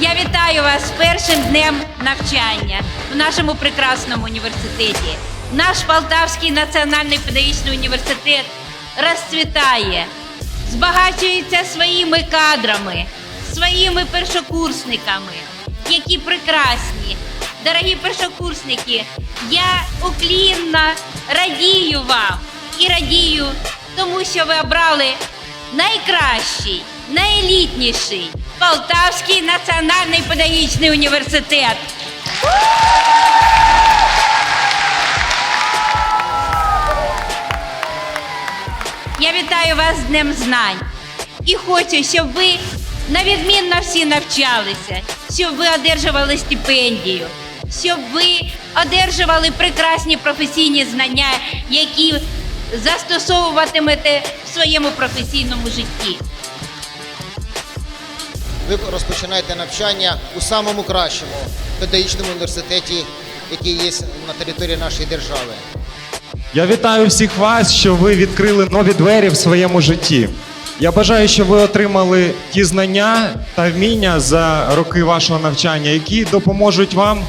Я вітаю вас з першим днем навчання в нашому прекрасному університеті. Наш Полтавський національний педагогічний університет розцвітає, збагачується своїми кадрами, своїми першокурсниками, які прекрасні. Дорогі першокурсники, я уклінно радію вам і радію, тому що ви обрали найкращий, найелітніший Полтавський національний педагогічний університет. Я вітаю вас з Днем Знань і хочу, щоб ви навідмінно всі навчалися, щоб ви одержували стипендію, щоб ви одержували прекрасні професійні знання, які застосовуватимете в своєму професійному житті. Ви розпочинаєте навчання у самому кращому педагогічному університеті, який є на території нашої держави. Я вітаю всіх вас, що ви відкрили нові двері в своєму житті. Я бажаю, щоб ви отримали ті знання та вміння за роки вашого навчання, які допоможуть вам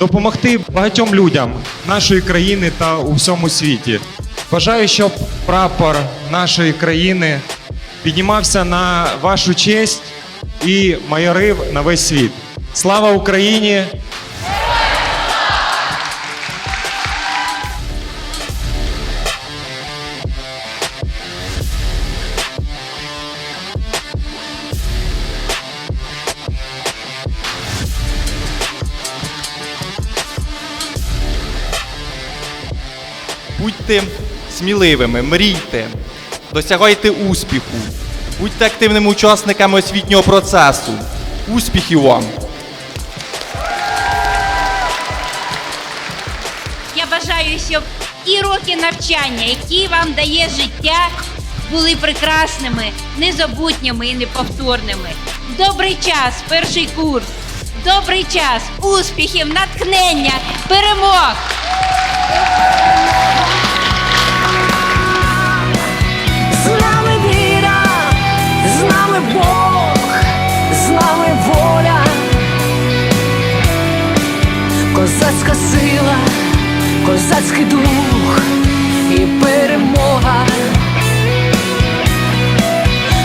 допомогти багатьом людям нашої країни та у всьому світі. Бажаю, щоб прапор нашої країни піднімався на вашу честь і майорив на весь світ. Слава Україні! Будьте сміливими, мрійте, досягайте успіху, будьте активними учасниками освітнього процесу. Успіхів вам! Я бажаю, щоб ті роки навчання, які вам дає життя, були прекрасними, незабутніми і неповторними. Добрий час, перший курс. Добрий час, успіхів, натхнення, перемог! Нами Бог, з нами воля, козацька сила, козацький дух і перемога,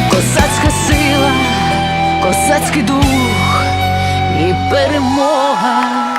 козацька сила, козацький дух і перемога.